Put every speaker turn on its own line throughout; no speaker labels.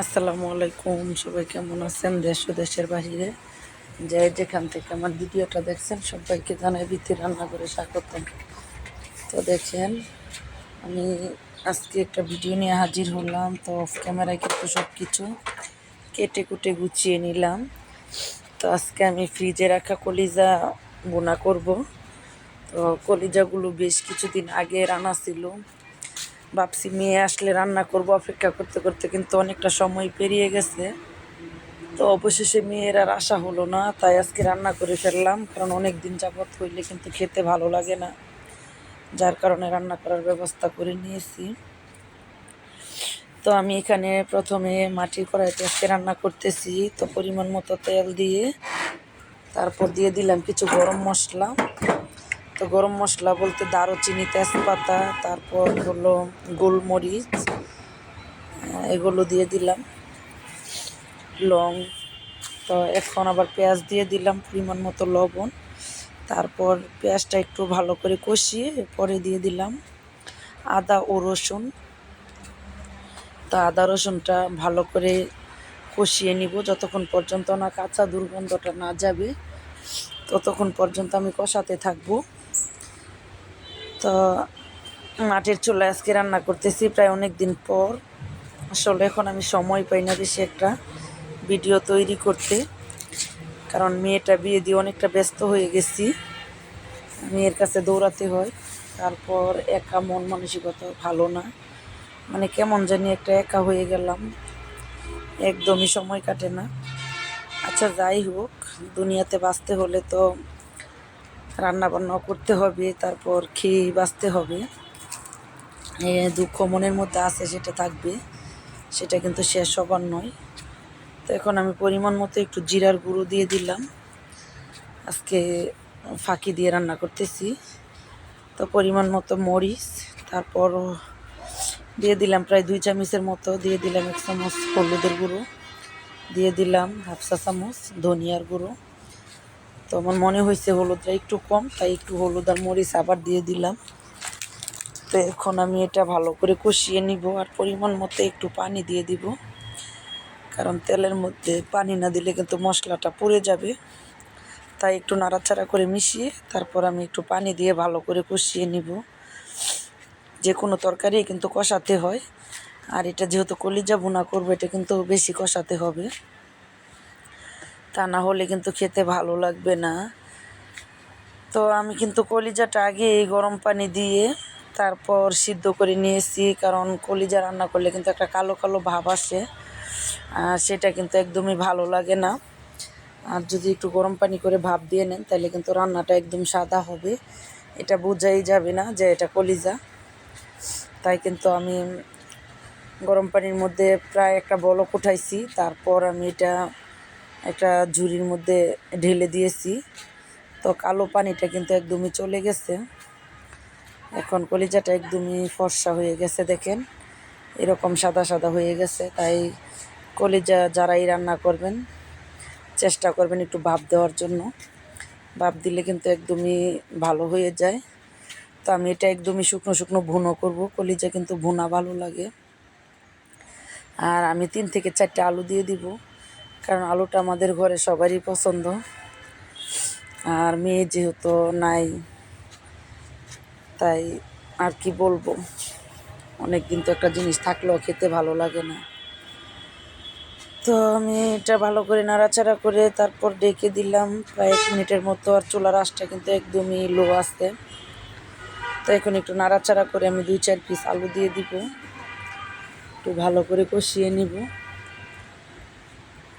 আসসালামু আলাইকুম, সবাই কেমন আছেন? দেশ ও দেশের বাহিরে। যে যেখান থেকে আমার ভিডিওটা দেখছেন, সবাইকে জানাই বিতি রান্না করে স্বাগতম। তো দেখেন, আমি আজকে একটা ভিডিও নিয়ে হাজির হলাম। তো অফ ক্যামেরায় কিন্তু সব কিছু কেটে কুটে গুছিয়ে নিলাম। তো আজকে আমি ফ্রিজে রাখা কলিজা বোনা করব। তো কলিজাগুলো বেশ কিছুদিন আগে রান্না ছিল। ভাবছি মেয়ে আসলে রান্না করব, অপেক্ষা করতে করতে কিন্তু অনেকটা সময় পেরিয়ে গেছে। তো অবশেষে মেয়ের আর আশা হলো না, তাই আজকে রান্না করে ফেললাম, কারণ অনেক দিন যাবৎ হইলে কিন্তু খেতে ভালো লাগে না। যার কারণে রান্না করার ব্যবস্থা করে নিয়েছি। তো আমি এখানে প্রথমে মাটির কড়াইতে আজকে রান্না করতেছি, তো পরিমাণ মতো তেল দিয়ে, তারপর দিয়ে দিলাম কিছু গরম মশলা। তো গরম মশলা বলতে দারুচিনি, তেজপাতা, তারপর হলো গোলমরিচ এগুলো দিয়ে দিলাম। লং, তো এখন আবার পেঁয়াজ দিয়ে দিলাম পরিমাণ মতো লবণ। তারপর পেঁয়াজটা একটু ভালো করে কষিয়ে পরে দিয়ে দিলাম আদা ও রসুন। তো আদা রসুনটা ভালো করে কষিয়ে নিব যতক্ষণ পর্যন্ত না কাঁচা দুর্গন্ধটা না যাবে, ততক্ষণ পর্যন্ত আমি কষাতে থাকব। তো মাটির চুলায় আজকে রান্না করতেছি প্রায় অনেক দিন পর। আসলে এখন আমি সময় পাই না বেশি একটা ভিডিও তৈরি করতে। কারণ মেয়েটা বিয়ে দিয়ে অনেকটা ব্যস্ত হয়ে গেছি। মেয়ের কাছে দৌড়াতে হয়। তারপর একা মন মানসিকতা ভালো না। মানে কেমন জানি একটা একা হয়ে গেলাম। একদমই সময় কাটে না। আচ্ছা যাই হোক, দুনিয়াতে বাঁচতে হলে তো রান্না বান্নাও করতে হবে, তারপর খেয়ে বাঁচতে হবে। দুঃখ মনের মধ্যে আছে সেটা থাকবে, সেটা কিন্তু শেষ হবার নয়। তো এখন আমি পরিমাণ মতো একটু জিরার গুঁড়ো দিয়ে দিলাম। আজকে ফাঁকি দিয়ে রান্না করতেছি। তো পরিমাণ মতো মরিচ, তারপর দিয়ে দিলাম প্রায় দুই চামচের মতো, দিয়ে দিলাম এক চামচ হলুদের গুঁড়ো, দিয়ে দিলাম হাফ চা চামচ ধনিয়ার গুঁড়ো। তো আমার মনে হয়েছে হলুদটা একটু কম, তাই একটু হলুদ আর মরিচ আবার দিয়ে দিলাম। তো এখন আমি এটা ভালো করে কষিয়ে নিব আর পরিমাণ মতো একটু পানি দিয়ে দিব। কারণ তেলের মধ্যে পানি না দিলে কিন্তু মশলাটা পুড়ে যাবে। তাই একটু নাড়াচাড়া করে মিশিয়ে তারপর আমি একটু পানি দিয়ে ভালো করে কষিয়ে নিব। যে কোনো তরকারি কিন্তু কষাতে হয়। আর এটা যেহেতু কলিজা ভুনা করব, এটা কিন্তু বেশি কষাতে হবে। তা না হলে কিন্তু খেতে ভালো লাগবে না। তো আমি কিন্তু কলিজাটা আগে এই গরম পানি দিয়ে তারপর সিদ্ধ করে নিয়েছি, কারণ কলিজা রান্না করলে কিন্তু একটা কালো কালো ভাব আসে, আর সেটা কিন্তু একদমই ভালো লাগে না। আর যদি একটু গরম পানি করে ভাপ দিয়ে নেন, তাহলে কিন্তু রান্নাটা একদম সাদা হবে। এটা বোঝাই যাবে না যে এটা কলিজা। তাই কিন্তু আমি গরম পানির মধ্যে প্রায় একটা বলক উঠাইছি, তারপর আমি এটা একটা ঝুড়ির মধ্যে ঢেলে দিয়েছি। তো কালো পানিটা কিন্তু একদমই চলে গেছে। এখন কলিজাটা একদমই ফর্সা হয়ে গেছে, দেখেন। এরকম সাদা সাদা হয়ে গেছে, তাই কলিজা যারাই রান্না করবেন, চেষ্টা করবেন একটু ভাপ দেওয়ার জন্য। ভাপ দিলে কিন্তু একদমই ভালো হয়ে যায়। তো আমি এটা একদমই শুকনো শুকনো ভুনো করব, কলিজা কিন্তু ভুনা ভালো লাগে। আর আমি তিন থেকে চারটে আলু দিয়ে দিব। কারণ আলুটা আমাদের ঘরে সবারই পছন্দ। আর মেয়ে যেহেতু নাই, তাই আর কি বলব? অনেক দিন তো একটা জিনিস থাকলেও খেতে ভালো লাগে না। তো আমি এটা ভালো করে নাড়াচাড়া করে তারপর ডেকে দিলাম। প্রায় এক মিনিটের মতো আর চুলার আঁচটা কিন্তু একদমই লো আসতে তো এখন একটু নাড়াচাড়া করে আমি দুই চার পিস আলু দিয়ে দিব। একটু ভালো করে কষিয়ে নিব।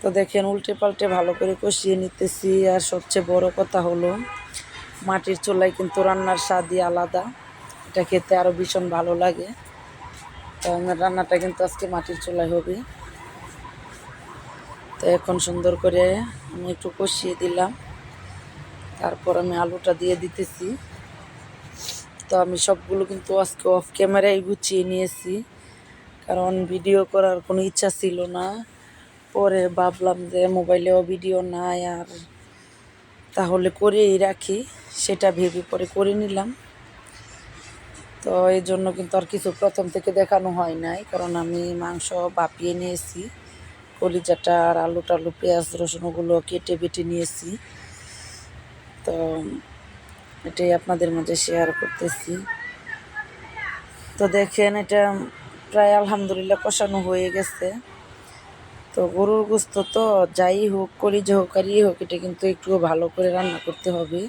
তো দেখেন উল্টে পাল্টে ভালো করে কষিয়ে নিতেছি। আর সবচেয়ে বড় কথা হলো, মাটির চুলায় কিন্তু রান্নার স্বাদই আলাদা। এটা খেতে আরও ভীষণ ভালো লাগে। তো আমার রান্নাটা কিন্তু আজকে মাটির চুলায় হবে। তো এখন সুন্দর করে আমি একটু কষিয়ে দিলাম। তারপর আমি আলুটা দিয়ে দিতেছি। তো আমি সবগুলো কিন্তু আজকে অফ ক্যামেরায় গুছিয়ে নিয়েছি। কারণ ভিডিও করার কোনো ইচ্ছা ছিল না। পরে ভাবলাম যে মোবাইলেও ভিডিও নাই আর তাহলে করেই রাখি, সেটা ভেবে পরে করে নিলাম। তো এই জন্য কিন্তু আর কিছু প্রথম থেকে দেখানো হয় নাই, কারণ আমি মাংস বাপিয়ে নিয়েছি, কলিজাটা আর আলু টালু, পেঁয়াজ, রসুন ওগুলো কেটে বেটে নিয়েছি। তো এটাই আপনাদের মাঝে শেয়ার করতেছি। তো দেখেন এটা প্রায় আলহামদুলিল্লাহ কষানো হয়ে গেছে। তো গরুর গোস্ত তো যাই হোক কলিজা হোক আর ইয়ে হোক, এটা কিন্তু একটু ভালো করে রান্না করতে হবে।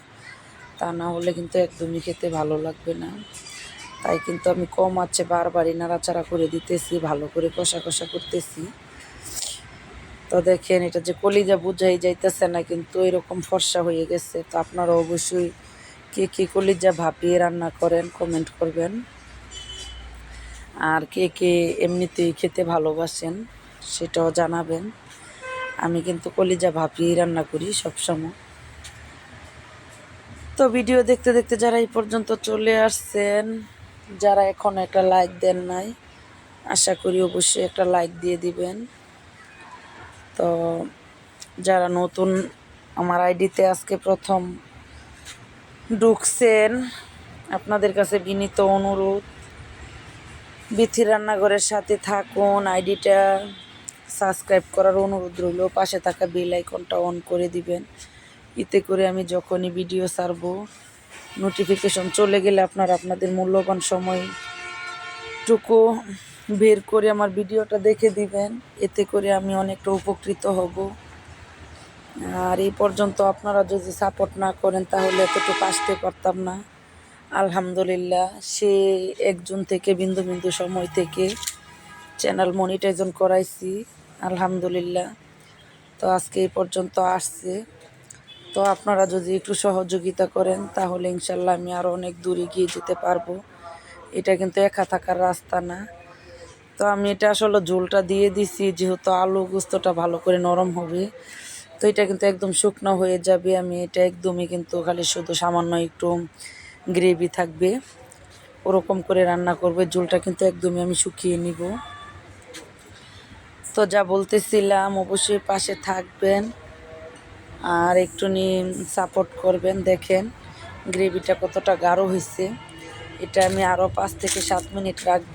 তা না হলে কিন্তু একদমই খেতে ভালো লাগবে না। তাই কিন্তু আমি কম আছে বারবারই নাড়াচাড়া করে দিতেছি, ভালো করে কষা কষা করতেছি। তো দেখেন, এটা যে কলিজা বুঝাই যাইতেছে না, কিন্তু এরকম ফর্সা হয়ে গেছে। তো আপনারা অবশ্যই কে কে কলিজা ভাপিয়ে রান্না করেন কমেন্ট করবেন। আর কে কে এমনিতেই খেতে ভালোবাসেন সেটাও জানাবেন। আমি কিন্তু কলিজা ভাপিয়েই রান্না করি সবসময়। তো ভিডিও দেখতে দেখতে যারা এই পর্যন্ত চলে আসছেন, যারা এখন একটা লাইক দেন নাই, আশা করি অবশ্যই একটা লাইক দিয়ে দিবেন। তো যারা নতুন আমার আইডিতে আজকে প্রথম ঢুকছেন, আপনাদের কাছে বিনীত অনুরোধ, বিথি রান্নাঘরের সাথে থাকুন, আইডিটা সাবস্ক্রাইব করার অনুরোধ রইল। পাশে থাকা বেল আইকনটা অন করে দিবেন। এতে করে আমি যখনই ভিডিও ছাড়বো নোটিফিকেশন চলে গেলে আপনার আপনাদের মূল্যবান সময়টুকু বের করে আমার ভিডিওটা দেখে দিবেন। এতে করে আমি অনেকটা উপকৃত হব। আর এই পর্যন্ত আপনারা যদি সাপোর্ট না করেন, তাহলে এতটুকু আসতে পারতাম না। আলহামদুলিল্লাহ, সে একজন থেকে বিন্দু বিন্দু সময় থেকে চ্যানেল মনিটাইজন করাইছি। আলহামদুলিল্লাহ। তো আজকে এই পর্যন্ত আসছে। তো আপনারা যদি একটু সহযোগিতা করেন, তাহলে ইনশাল্লাহ আমি আরও অনেক দূরে গিয়ে যেতে পারব। এটা কিন্তু একা থাকার রাস্তা না। তো আমি এটা আসলে ঝোলটা দিয়ে দিছি, যেহেতু আলু গুস্তটা ভালো করে নরম হবে। তো এটা কিন্তু একদম শুকনো হয়ে যাবে। আমি এটা একদমই কিন্তু খালি শুধু সামান্য একটু গ্রেভি থাকবে। ওরকম করে রান্না করবে। ঝোলটা কিন্তু একদমই আমি শুকিয়ে নিব। তো যা বলতেছিলাম, অবশ্যই পাশে থাকবেন আর একটু সাপোর্ট করবেন। দেখেন, গ্রেভিটা কতটা গাঢ় হয়েছে। এটা আমি আরও পাঁচ থেকে সাত মিনিট রাখব।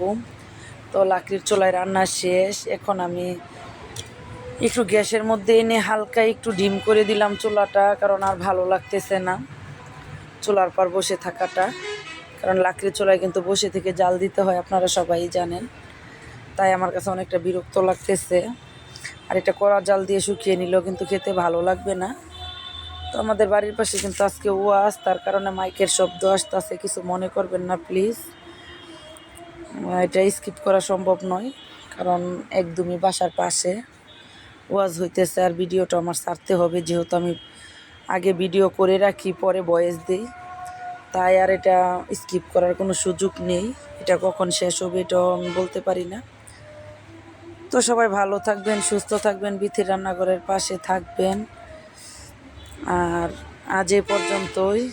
তো লাকড়ির চোলায় রান্না শেষ। এখন আমি একটু গ্যাসের মধ্যে এনে হালকা একটু ডিম করে দিলাম চুলাটা, কারণ আর ভালো লাগতেছে না চুলার পর বসে থাকাটা। কারণ লাকড়ির চোলায় কিন্তু বসে থেকে জাল দিতে হয়, আপনারা সবাই জানেন। তাই আমার কাছে অনেকটা বিরক্ত লাগতেছে। আর এটা কড়া জাল দিয়ে শুকিয়ে নিলেও কিন্তু খেতে ভালো লাগবে না। তো আমাদের বাড়ির পাশে কিন্তু আজকে ওয়াজ তার কারণে মাইকের শব্দ আসতেছে, কিছু মনে করবেন না, প্লিজ। এটা স্কিপ করা সম্ভব নয়, কারণ একদমই বাসার পাশে ওয়াজ হইতেছে, আর ভিডিওটা আমার ছাড়তে হবে, যেহেতু আমি আগে ভিডিও করে রাখি, পরে ভয়েস দিই। তাই আর এটা স্কিপ করার কোনো সুযোগ নেই, এটা কখন শেষ হবে এটাও আমি বলতে পারি না। তো সবাই ভালো থাকবেন, সুস্থ থাকবেন বিথি রান্নাঘরের পাশে থাকবেন। আর আজ এ পর্যন্তই।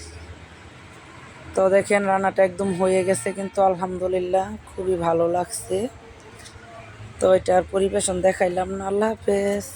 তো দেখেন রান্নাটা একদম হয়ে গেছে, কিন্তু আলহামদুলিল্লাহ খুবই ভালো লাগছে। তো এটার পরিবেশন দেখাইলাম না, আল্লাহ হাফেজ।